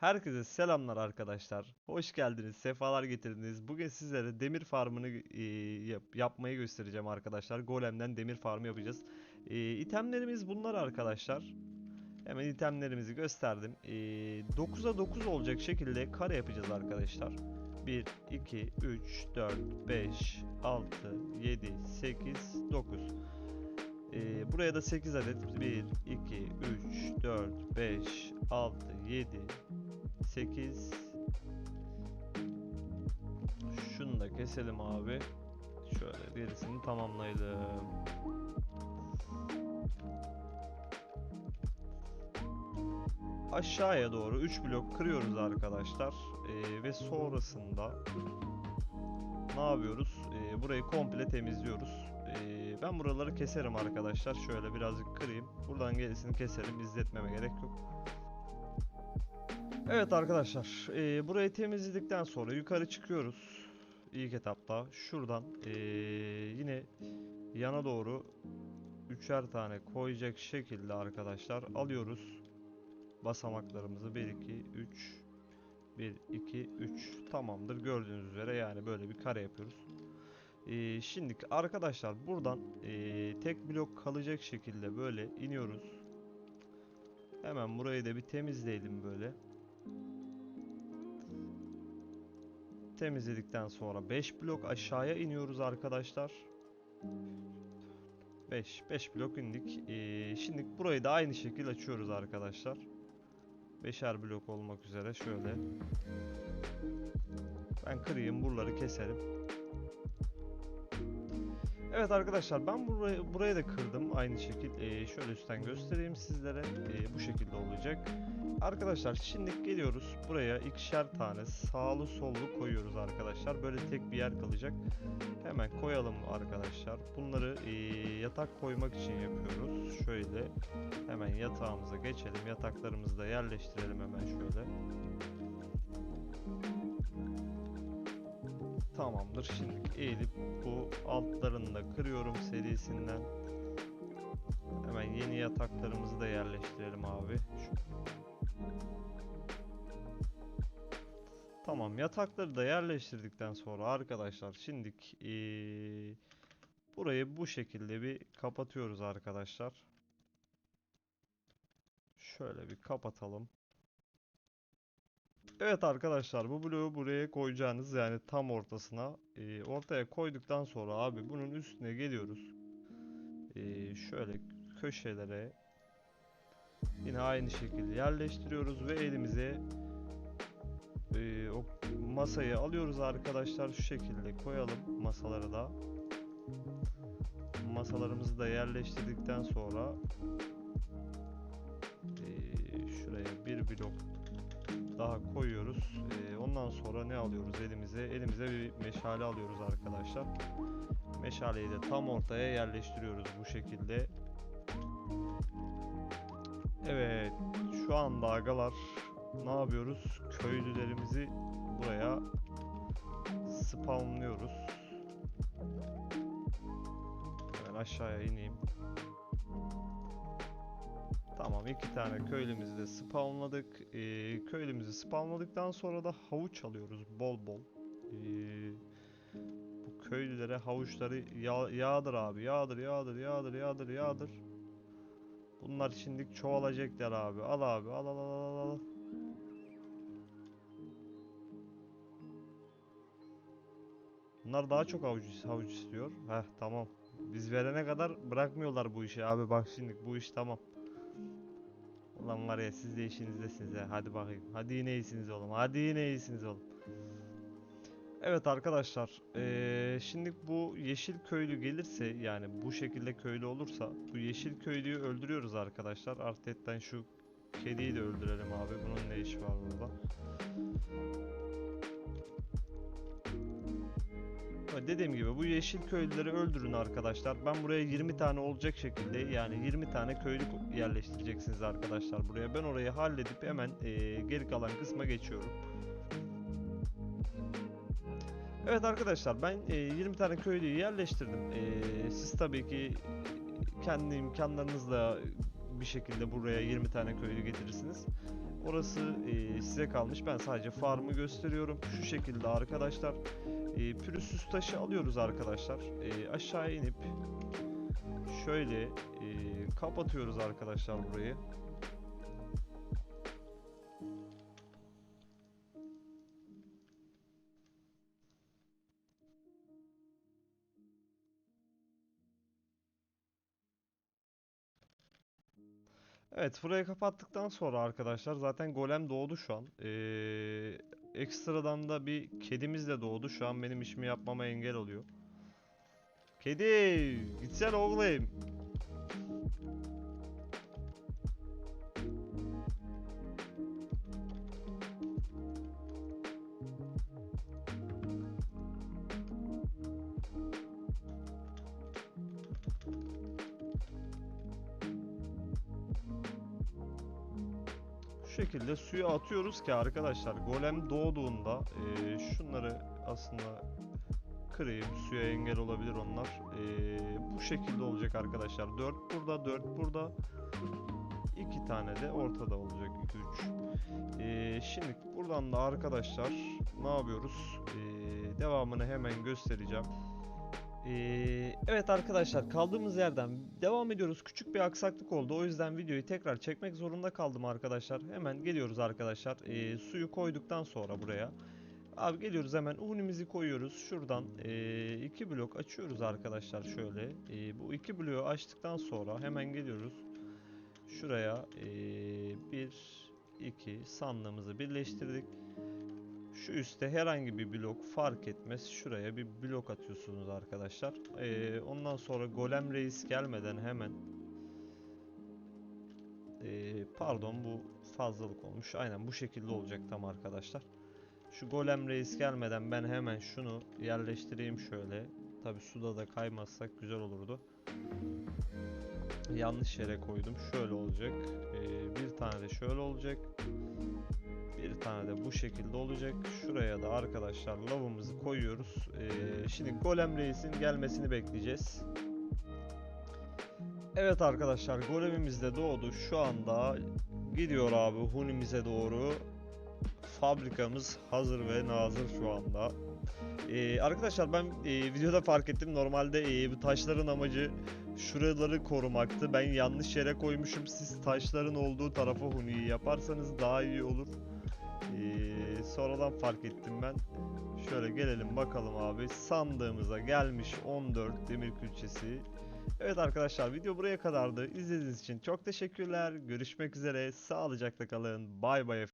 Herkese selamlar arkadaşlar. Hoş geldiniz, sefalar getirdiniz. Bugün sizlere demir farmını e, yap- yapmayı göstereceğim arkadaşlar. Golem'den demir farmı yapacağız. E, itemlerimiz bunlar arkadaşlar. Hemen itemlerimizi gösterdim. E, 9'a 9 olacak şekilde kare yapacağız arkadaşlar. 1, 2, 3, 4, 5, 6, 7, 8, 9. Ee, buraya da 8 adet 1, 2, 3, 4, 5, 6, 7, 8 Şunu da keselim abi. Şöyle gerisini tamamlayalım. Aşağıya doğru 3 blok kırıyoruz arkadaşlar. Ee, ve sonrasında ne yapıyoruz? Ee, burayı komple temizliyoruz. Ee, ben buraları keserim arkadaşlar. Şöyle birazcık kırayım. Buradan gerisini keserim. İzletmeme gerek yok. Evet arkadaşlar. ee, burayı temizledikten sonra yukarı çıkıyoruz. İlk etapta. Şuradan ee, yine yana doğru üçer tane koyacak şekilde arkadaşlar alıyoruz. Basamaklarımızı 1 2 3 1 2 3 tamamdır. Gördüğünüz üzere yani böyle bir kare yapıyoruz. Ee, şimdi arkadaşlar buradan ee, tek blok kalacak şekilde böyle iniyoruz. Hemen burayı da bir temizleyelim böyle. Temizledikten sonra 5 blok aşağıya iniyoruz arkadaşlar. 5 5 blok indik. Ee, şimdi burayı da aynı şekilde açıyoruz arkadaşlar. Beşer blok olmak üzere şöyle. Ben kırayım buraları keserim. Evet arkadaşlar ben burayı, burayı da kırdım aynı şekil. Ee, şöyle üstten göstereyim sizlere. Ee, bu şekilde olacak. Arkadaşlar şimdi geliyoruz buraya ikişer tane sağlı sollu koyuyoruz arkadaşlar. Böyle tek bir yer kalacak. Hemen koyalım arkadaşlar. Bunları ee, yatak koymak için yapıyoruz. Şöyle hemen yatağımıza geçelim. Yataklarımızı da yerleştirelim hemen şöyle. Tamamdır. Şimdi eğilip bu altlarını da kırıyorum serisinden. Hemen yeni yataklarımızı da yerleştirelim abi. Tamam yatakları da yerleştirdikten sonra arkadaşlar şimdik eee, burayı bu şekilde bir kapatıyoruz arkadaşlar. Şöyle bir kapatalım. Evet arkadaşlar bu bloğu buraya koyacağınız yani tam ortasına eee, ortaya koyduktan sonra abi bunun üstüne geliyoruz. Eee, şöyle köşelere yine aynı şekilde yerleştiriyoruz ve elimize eee, o masayı alıyoruz arkadaşlar şu şekilde koyalım masaları da. Masalarımızı da yerleştirdikten sonra eee, şuraya bir blok daha koyuyoruz. Ee, ondan sonra ne alıyoruz elimize? Elimize bir meşale alıyoruz arkadaşlar. Meşaleyi de tam ortaya yerleştiriyoruz bu şekilde. Evet, şu anda agalar ne yapıyoruz? Köylülerimizi buraya spawnlıyoruz. Hemen aşağıya ineyim. Tamam iki tane köylümüzü de spawnladık. Ee, köylümüzü spawnladıktan sonra da havuç alıyoruz bol bol. Ee, bu köylülere havuçları yağ, yağdır abi. Yağdır yağdır yağdır yağdır yağdır. Bunlar şimdi çoğalacaklar abi. Al abi al al al al al. Bunlar daha çok havuç, havuç istiyor. Heh tamam. Biz verene kadar bırakmıyorlar bu işi abi. Bak şimdi bu iş tamam. Ulan var ya siz de işinizdesiniz ha. Hadi bakayım. Hadi yine iyisiniz oğlum. Hadi yine iyisiniz oğlum. Evet arkadaşlar. eee, şimdi bu yeşil köylü gelirse yani bu şekilde köylü olursa bu yeşil köylüyü öldürüyoruz arkadaşlar. Artetten şu kediyi de öldürelim abi. Bunun ne işi var burada? Dediğim gibi bu yeşil köylüleri öldürün arkadaşlar. Ben buraya 20 tane olacak şekilde yani 20 tane köylü yerleştireceksiniz arkadaşlar buraya. Ben orayı halledip hemen eee, geri kalan kısma geçiyorum. Evet arkadaşlar ben eee, 20 tane köylüyü yerleştirdim. Eee, siz tabii ki kendi imkanlarınızla bir şekilde buraya 20 tane köylü getirirsiniz. Orası e, size kalmış. Ben sadece farmı gösteriyorum. Şu şekilde arkadaşlar. E, pürüzsüz taşı alıyoruz arkadaşlar. E, aşağı inip şöyle e, kapatıyoruz arkadaşlar burayı. Evet, burayı kapattıktan sonra arkadaşlar zaten golem doğdu şu an. Ee, ekstradan da bir kedimiz de doğdu. Şu an benim işimi yapmama engel oluyor. Kedi, gitsene oğlum. Şekilde suya atıyoruz ki arkadaşlar golem doğduğunda eee, şunları aslında kırayım suya engel olabilir onlar. Eee, bu şekilde olacak arkadaşlar. 4 burada 4 burada. 2 tane de ortada olacak 2 3. şimdi buradan da arkadaşlar ne yapıyoruz? Eee, devamını hemen göstereceğim. Ee, evet arkadaşlar kaldığımız yerden devam ediyoruz. Küçük bir aksaklık oldu. O yüzden videoyu tekrar çekmek zorunda kaldım arkadaşlar. Hemen geliyoruz arkadaşlar. Ee, suyu koyduktan sonra buraya. Abi geliyoruz hemen unimizi koyuyoruz. Şuradan ee, iki blok açıyoruz arkadaşlar şöyle. Ee, bu iki bloğu açtıktan sonra hemen geliyoruz. Şuraya ee, bir iki sandığımızı birleştirdik. Şu üstte herhangi bir blok fark etmez. Şuraya bir blok atıyorsunuz arkadaşlar. Ee, ondan sonra golem reis gelmeden hemen Ee, pardon bu fazlalık olmuş. Aynen bu şekilde olacak tam arkadaşlar. Şu golem reis gelmeden ben hemen şunu yerleştireyim şöyle. Tabi suda da kaymazsak güzel olurdu. Yanlış yere koydum. Şöyle olacak. Ee, bir tane şöyle olacak. Bir tane de bu şekilde olacak. Şuraya da arkadaşlar lavımızı koyuyoruz. Ee, şimdi golem reisin gelmesini bekleyeceğiz. Evet arkadaşlar golemimiz de doğdu. Şu anda gidiyor abi hunimize doğru. Fabrikamız hazır ve nazır şu anda. Ee, arkadaşlar ben e, videoda fark ettim. Normalde e, bu taşların amacı şuraları korumaktı. Ben yanlış yere koymuşum. Siz taşların olduğu tarafa huniyi yaparsanız daha iyi olur. Sonradan fark ettim ben. Şöyle gelelim bakalım abi. Sandığımıza gelmiş 14 demir külçesi. Evet arkadaşlar video buraya kadardı. İzlediğiniz için çok teşekkürler. Görüşmek üzere. Sağlıcakla kalın. Bay bay.